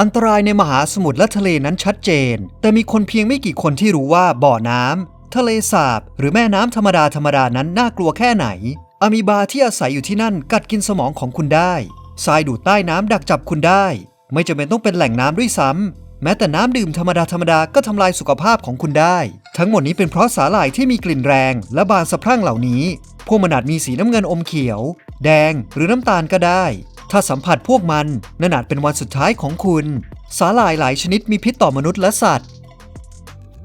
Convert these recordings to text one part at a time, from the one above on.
อันตรายในมหาสมุทรและทะเลนั้นชัดเจน แต่มีคนเพียงไม่กี่คนที่รู้ว่าบ่อน้ำทะเลสาบ หรือแม่น้ำธรรมดาธรรมดานั้นน่ากลัวแค่ไหนอะมีบาที่อาศัยอยู่ที่นั่นกัดกินสมองของคุณได้ทรายดูดใต้น้ำดักจับคุณได้ ไม่จำเป็นต้องเป็นแหล่งน้ำด้วยซ้ำแม้แต่น้ำดื่มธรรมดาธรรมดาก็ทำลายสุขภาพของคุณได้ทั้งหมดนี้เป็นเพราะสาหร่ายที่มีกลิ่นแรงและบานสะพรั่งเหล่านี้ พวกมันอาจมีสีน้ำเงินอมเขียว แดงหรือน้ำตาลก็ได้ ถ้าสัมผัสพวกมันนั่นอาจเป็นวันสุดท้ายของคุณ สาหร่ายหลายชนิดมีพิษต่อมนุษย์และสัตว์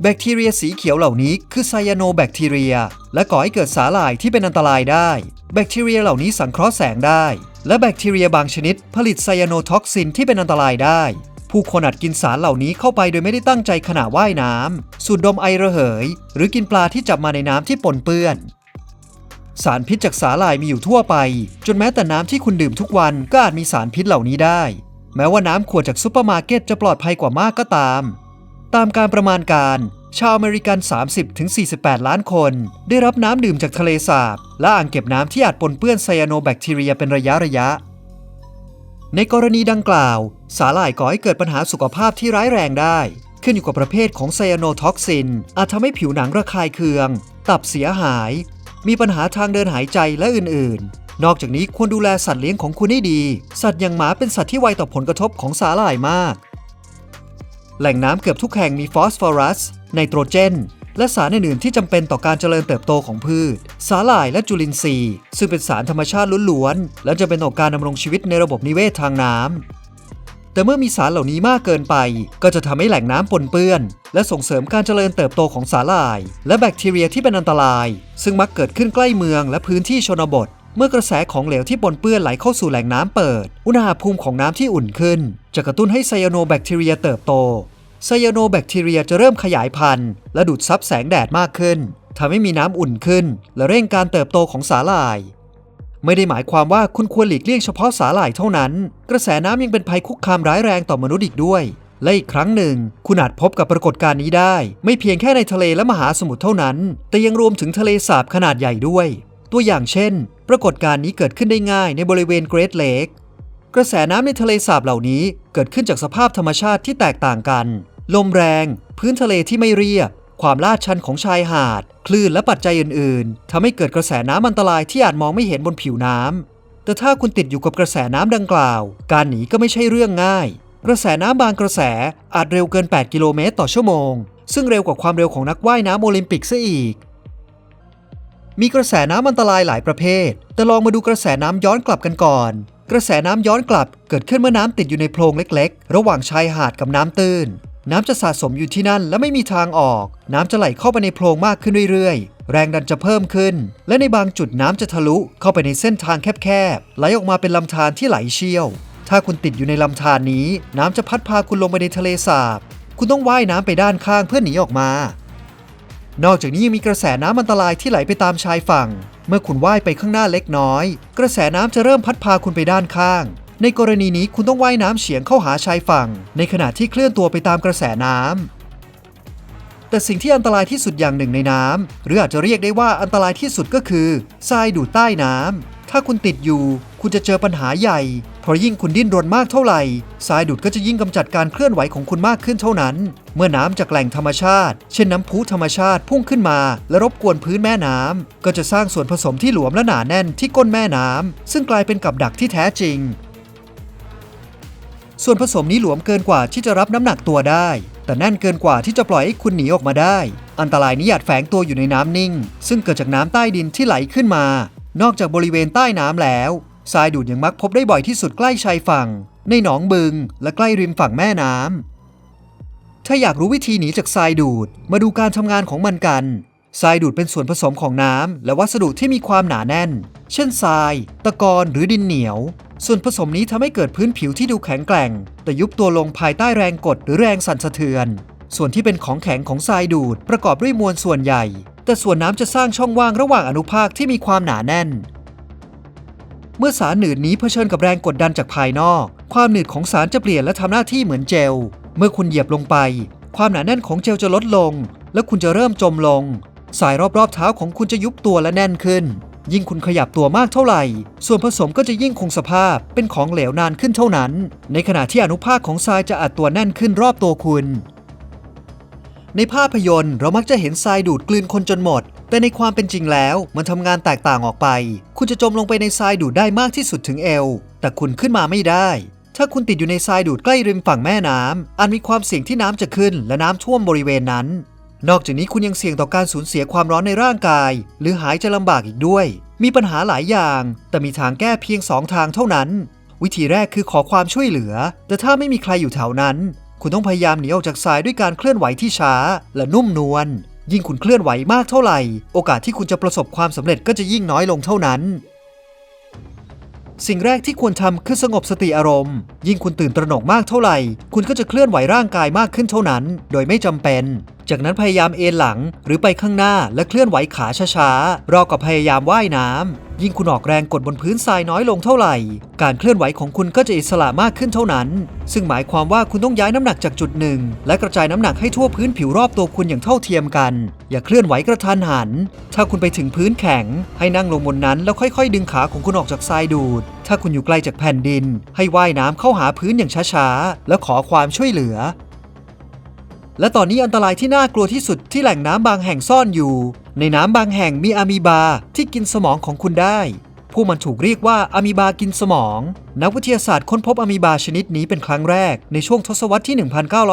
แบคทีเรียสีเขียวเหล่านี้คือไซยาโนแบคทีเรีย และก่อให้เกิดสาหร่ายที่เป็นอันตรายได้ แบคทีเรียเหล่านี้สังเคราะห์แสงได้ และแบคทีเรียบางชนิดผลิตไซยาโนท็อกซินที่เป็นอันตรายได้ ผู้คนอาจกินสารเหล่านี้เข้าไปโดยไม่ได้ตั้งใจขณะว่ายน้ำสูดดมไอระเหย หรือกินปลาที่จับมาในน้ำที่ปนเปื้อน สารพิษจากสาหร่ายมีอยู่ทั่วไป จนแม้แต่น้ำที่คุณดื่มทุกวันก็อาจมีสารพิษเหล่านี้ได้ แม้ว่าน้ำขวดจากซูเปอร์มาร์เก็ตจะปลอดภัยกว่ามากก็ตาม ตามการประมาณการ ชาวอเมริกัน 30-48 ล้านคน ได้รับน้ำดื่มจากทะเลสาบ และอ่างเก็บน้ำที่อาจปนเปื้อนไซยาโนแบคทีเรียเป็นระยะระยะ ในกรณีดังกล่าว สาหร่ายก่อให้เกิดปัญหาสุขภาพที่ร้ายแรงได้ ขึ้นอยู่กับประเภทของไซยาโนท็อกซิน อาจทำให้ผิวหนังระคายเคือง ตับเสียหาย มีปัญหาทางเดินหายใจและอื่นๆ นอกจากนี้ควรดูแลสัตว์เลี้ยงของคุณให้ดี สัตว์อย่างหมาเป็นสัตว์ที่ไวต่อผลกระทบของสาหร่ายมาก แหล่งน้ำเกือบทุกแห่งมีฟอสฟอรัส ไนโตรเจน และสารอื่นๆที่จำเป็นต่อการเจริญเติบโตของพืช สาหร่ายและจุลินทรีย์ ซึ่งเป็นสารธรรมชาติล้วนๆ และจะเป็นต่อการดำรงชีวิตในระบบนิเวศทางน้ำแต่เมื่อมีสารเหล่านี้มากเกินไป ก็จะทำให้แหล่งน้ำปนเปื้อน และส่งเสริมการเจริญเติบโตของสาหร่าย และแบคทีเรียที่เป็นอันตราย ซึ่งมักเกิดขึ้นใกล้เมืองและพื้นที่ชนบทเมื่อกระแสของเหลวที่ปนเปื้อนไหลเข้าสู่แหล่งน้ำเปิด อุณหภูมิของน้ำที่อุ่นขึ้น จะกระตุ้นให้ไซยาโนแบคทีเรียเติบโต ไซยาโนแบคทีเรียจะเริ่มขยายพันธุ์ และดูดซับแสงแดดมากขึ้นทำให้มีน้ำอุ่นขึ้น และเร่งการเติบโตของสาหร่าย ไม่ได้หมายความว่าคุณควรหลีกเลี่ยงเฉพาะสาหร่ายเท่านั้น กระแสน้ำยังเป็นภัยคุกคามร้ายแรงต่อมนุษย์อีกด้วย และอีกครั้งหนึ่ง คุณอาจพบกับปรากฏการณ์นี้ได้ ไม่เพียงแค่ในทะเลและมหาสมุทรเท่านั้น แต่ยังรวมถึงทะเลสาบขนาดใหญ่ด้วย ตัวอย่างเช่น ปรากฏการณ์นี้เกิดขึ้นได้ง่ายในบริเวณเกรทเลกกระแสน้ำในทะเลสาบเหล่านี้เกิดขึ้นจากสภาพธรรมชาติที่แตกต่างกัน ลมแรง พื้นทะเลที่ไม่เรียบ ความลาดชันของชายหาด คลื่นและปัจจัยอื่น ๆทำให้เกิดกระแสน้ำอันตรายที่อาจมองไม่เห็นบนผิวน้ำแต่ถ้าคุณติดอยู่กับกระแสน้ำดังกล่าว การหนีก็ไม่ใช่เรื่องง่าย กระแสน้ำบางกระแสอาจเร็วเกิน 8 กิโลเมตรต่อชั่วโมง ซึ่งเร็วกว่าความเร็วของนักว่ายน้ำโอลิมปิกซะอีก มีกระแสน้ำอันตรายหลายประเภท แต่ลองมาดูกระแสน้ำย้อนกลับกันก่อนกระแสน้ำย้อนกลับเกิดขึ้นเมื่อน้ำติดอยู่ในโพรงเล็ก ๆ ระหว่างชายหาดกับน้ำตื้น น้ำจะสะสมอยู่ที่นั่นและไม่มีทางออก น้ำจะไหลเข้าไปในโพรงมากขึ้นเรื่อยๆ แรงดันจะเพิ่มขึ้น และในบางจุดน้ำจะทะลุเข้าไปในเส้นทางแคบๆ ไหลออกมาเป็นลำธารที่ไหลเชี่ยว ถ้าคุณติดอยู่ในลำธารนี้ น้ำจะพัดพาคุณลงไปในทะเลสาบ คุณต้องว่ายน้ำไปด้านข้างเพื่อหนีออกมา นอกจากนี้ยังมีกระแสน้ำอันตรายที่ไหลไปตามชายฝั่ง เมื่อคุณว่ายไปข้างหน้าเล็กน้อย กระแสน้ำจะเริ่มพัดพาคุณไปด้านข้าง ในกรณีนี้คุณต้องว่ายน้ำเฉียงเข้าหาชายฝั่ง ในขณะที่เคลื่อนตัวไปตามกระแสน้ำ แต่สิ่งที่อันตรายที่สุดอย่างหนึ่งในน้ำหรืออาจจะเรียกได้ว่าอันตรายที่สุดก็คือทรายดูดใต้น้ำถ้าคุณติดอยู่ คุณจะเจอปัญหาใหญ่ เพราะยิ่งคุณดิ้นรนมากเท่าไหร่ทรายดูดก็จะยิ่งกำจัดการเคลื่อนไหวของคุณมากขึ้นเท่านั้น เมื่อน้ำจากแหล่งธรรมชาติ เช่นน้ำพุธรรมชาติพุ่งขึ้นมา และรบกวนพื้นแม่น้ำก็จะสร้างส่วนผสมที่หลวมและหนาแน่นที่ก้นแม่น้ำซึ่งกลายเป็นกับดักที่แท้จริง ส่วนผสมนี้หลวมเกินกว่าที่จะรับน้ำหนักตัวได้ แต่แน่นเกินกว่าที่จะปล่อยให้คุณหนีออกมาได้ อันตรายนี้อาจแฝงตัวอยู่ในน้ำนิ่ง ซึ่งเกิดจากน้ำใต้ดินที่ไหลขึ้นมา นอกจากบริเวณใต้น้ำแล้วทรายดูดยังมักพบได้บ่อยที่สุดใกล้ชายฝั่ง ในหนองบึง และใกล้ริมฝั่งแม่น้ำถ้าอยากรู้วิธีหนีจากทรายดูด มาดูการทำงานของมันกันทรายดูดเป็นส่วนผสมของน้ำและวัสดุที่มีความหนาแน่น เช่นทราย ตะกอนหรือดินเหนียว ส่วนผสมนี้ทำให้เกิดพื้นผิวที่ดูแข็งแกร่ง แต่ยุบตัวลงภายใต้แรงกดหรือแรงสั่นสะเทือน ส่วนที่เป็นของแข็งของทรายดูดประกอบด้วยมวลส่วนใหญ่ แต่ส่วนน้ำจะสร้างช่องว่างระหว่างอนุภาคที่มีความหนาแน่น เมื่อสารหนืดนี้เผชิญกับแรงกดดันจากภายนอก ความหนืดของสารจะเปลี่ยนและทำหน้าที่เหมือนเจล เมื่อคุณเหยียบลงไป ความหนาแน่นของเจลจะลดลง และคุณจะเริ่มจมลง สายรอบๆเท้าของคุณจะยุบตัวและแน่นขึ้น ยิ่งคุณขยับตัวมากเท่าไหร่ ส่วนผสมก็จะยิ่งคงสภาพเป็นของเหลวนานขึ้นเท่านั้น ในขณะที่อนุภาคของทรายจะอัดตัวแน่นขึ้นรอบตัวคุณ ในภาพยนตร์เรามักจะเห็นทรายดูดกลืนคนจนหมด แต่ในความเป็นจริงแล้วมันทำงานแตกต่างออกไป คุณจะจมลงไปในทรายดูดได้มากที่สุดถึงเอว แต่คุณขึ้นมาไม่ได้ถ้าคุณติดอยู่ในทรายดูดใกล้ริมฝั่งแม่น้ำอาจมีความเสี่ยงที่น้ำจะขึ้นและน้ำท่วมบริเวณนั้น นอกจากนี้คุณยังเสี่ยงต่อการสูญเสียความร้อนในร่างกาย หรือหายใจลำบากอีกด้วย มีปัญหาหลายอย่าง แต่มีทางแก้เพียงสองทางเท่านั้น วิธีแรกคือขอความช่วยเหลือ แต่ถ้าไม่มีใครอยู่แถวนั้น คุณต้องพยายามหนีออกจากทรายด้วยการเคลื่อนไหวที่ช้า และนุ่มนวลยิ่งคุณเคลื่อนไหวมากเท่าไหร่ โอกาสที่คุณจะประสบความสำเร็จก็จะยิ่งน้อยลงเท่านั้น สิ่งแรกที่ควรทำคือสงบสติอารมณ์ ยิ่งคุณตื่นตระหนกมากเท่าไหร่ คุณก็จะเคลื่อนไหวร่างกายมากขึ้นเท่านั้น โดยไม่จำเป็นจากนั้นพยายามเอนหลังหรือไปข้างหน้าและเคลื่อนไหวขาช้าๆรากับพยายามว่ายน้ำยิ่งคุณออกแรงกดบนพื้นทรายน้อยลงเท่าไหร่ การเคลื่อนไหวของคุณก็จะอิสระมากขึ้นเท่านั้น ซึ่งหมายความว่าคุณต้องย้ายน้ำหนักจากจุดหนึ่ง และกระจายน้ำหนักให้ทั่วพื้นผิวรอบตัวคุณอย่างเท่าเทียมกัน อย่าเคลื่อนไหวกระทันหัน ถ้าคุณไปถึงพื้นแข็ง ให้นั่งลงบนนั้นแล้วค่อยๆ ดึงขาของคุณออกจากทรายดูด ถ้าคุณอยู่ไกลจากแผ่นดิน ให้ว่ายน้ำเข้าหาพื้นอย่างช้าๆ แล้วขอความช่วยเหลือ และตอนนี้อันตรายที่น่ากลัวที่สุดที่แหล่งน้ำบางแห่งซ่อนอยู่ ในน้ำบางแห่งมีอะมีบาที่กินสมองของคุณได้ ผู้มันถูกเรียกว่าอะมีบากินสมอง นักวิทยาศาสตร์ค้นพบอะมีบาชนิดนี้เป็นครั้งแรกในช่วงทศวรรษที่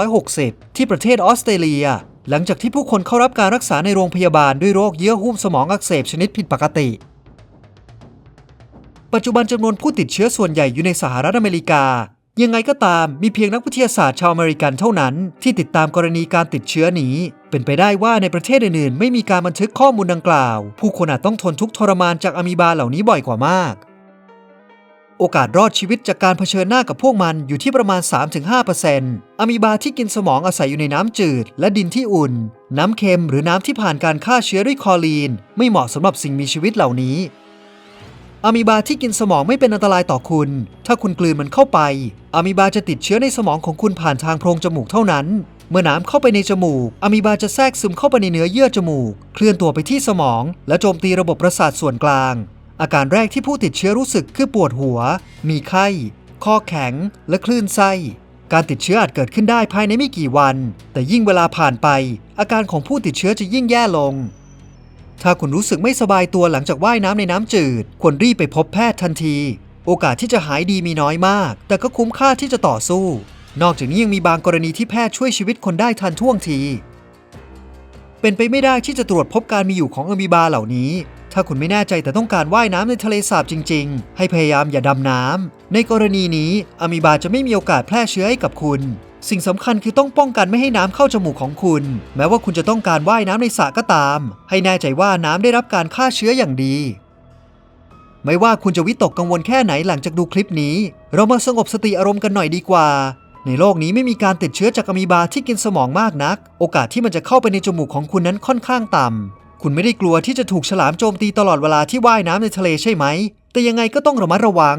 1960 ที่ประเทศออสเตรเลีย หลังจากที่ผู้คนเข้ารับการรักษาในโรงพยาบาลด้วยโรคเยื่อหุ้มสมองอักเสบชนิดผิดปกติปัจจุบันจำนวนผู้ติดเชื้อส่วนใหญ่อยู่ในสหรัฐอเมริกา ยังไงก็ตามมีเพียงนักวิทยาศาสตร์ชาวอเมริกันเท่านั้น ที่ติดตามกรณีการติดเชื้อนี้ เป็นไปได้ว่าในประเทศอื่นๆ ไม่มีการบันทึกข้อมูลดังกล่าว ผู้คนอาจต้องทนทุกข์ทรมานจากอะมีบาเหล่านี้บ่อยกว่ามาก โอกาสรอดชีวิตจากการเผชิญหน้ากับพวกมันอยู่ที่ประมาณ 3-5%อะมีบาที่กินสมองอาศัยอยู่ในน้ำจืด และดินที่อุ่น น้ำเค็มหรือน้ำที่ผ่านการฆ่าเชื้อด้วยคลอรีน ไม่เหมาะสำหรับสิ่งมีชีวิตเหล่านี้ อะมีบาที่กินสมองไม่เป็นอันตรายต่อคุณ ถ้าคุณกลืนมันเข้าไปอะมีบาจะติดเชื้อในสมองของคุณผ่านทางโพรงจมูกเท่านั้น เมื่อน้ำเข้าไปในจมูกอะมีบาจะแทรกซึมเข้าไปในเนื้อเยื่อจมูก เคลื่อนตัวไปที่สมอง และโจมตีระบบประสาทส่วนกลาง อาการแรกที่ผู้ติดเชื้อรู้สึกคือปวดหัว มีไข้คอแข็ง และคลื่นไส้การติดเชื้ออาจเกิดขึ้นได้ภายในไม่กี่วัน แต่ยิ่งเวลาผ่านไป อาการของผู้ติดเชื้อจะยิ่งแย่ลง ถ้าคุณรู้สึกไม่สบายตัวหลังจากว่ายน้ำในน้ำจืด ควรรีบไปพบแพทย์ทันที โอกาสที่จะหายดีมีน้อยมาก แต่ก็คุ้มค่าที่จะต่อสู้ นอกจากนี้ยังมีบางกรณีที่แพทย์ช่วยชีวิตคนได้ทันท่วงที เป็นไปไม่ได้ที่จะตรวจพบการมีอยู่ของอะมีบาเหล่านี้ ถ้าคุณไม่แน่ใจแต่ต้องการว่ายน้ำในทะเลสาบจริง ๆ ให้พยายามอย่าดำน้ำ ในกรณีนี้อะมีบาจะไม่มีโอกาสแพร่เชื้อให้กับคุณ สิ่งสำคัญคือต้องป้องกันไม่ให้น้ำเข้าจมูกของคุณ แม้ว่าคุณจะต้องการว่ายน้ำในสระก็ตาม ให้แน่ใจว่าน้ำได้รับการฆ่าเชื้ออย่างดี ไม่ว่าคุณจะวิตกกังวลแค่ไหนหลังจากดูคลิปนี้ เรามาสงบสติอารมณ์กันหน่อยดีกว่าในโลกนี้ไม่มีการติดเชื้อจากอะมีบาที่กินสมองมากนัก โอกาสที่มันจะเข้าไปในจมูกของคุณนั้นค่อนข้างต่ำ คุณไม่ได้กลัวที่จะถูกฉลามโจมตีตลอดเวลาที่ว่ายน้ำในทะเลใช่ไหม แต่ยังไงก็ต้องระมัดระวัง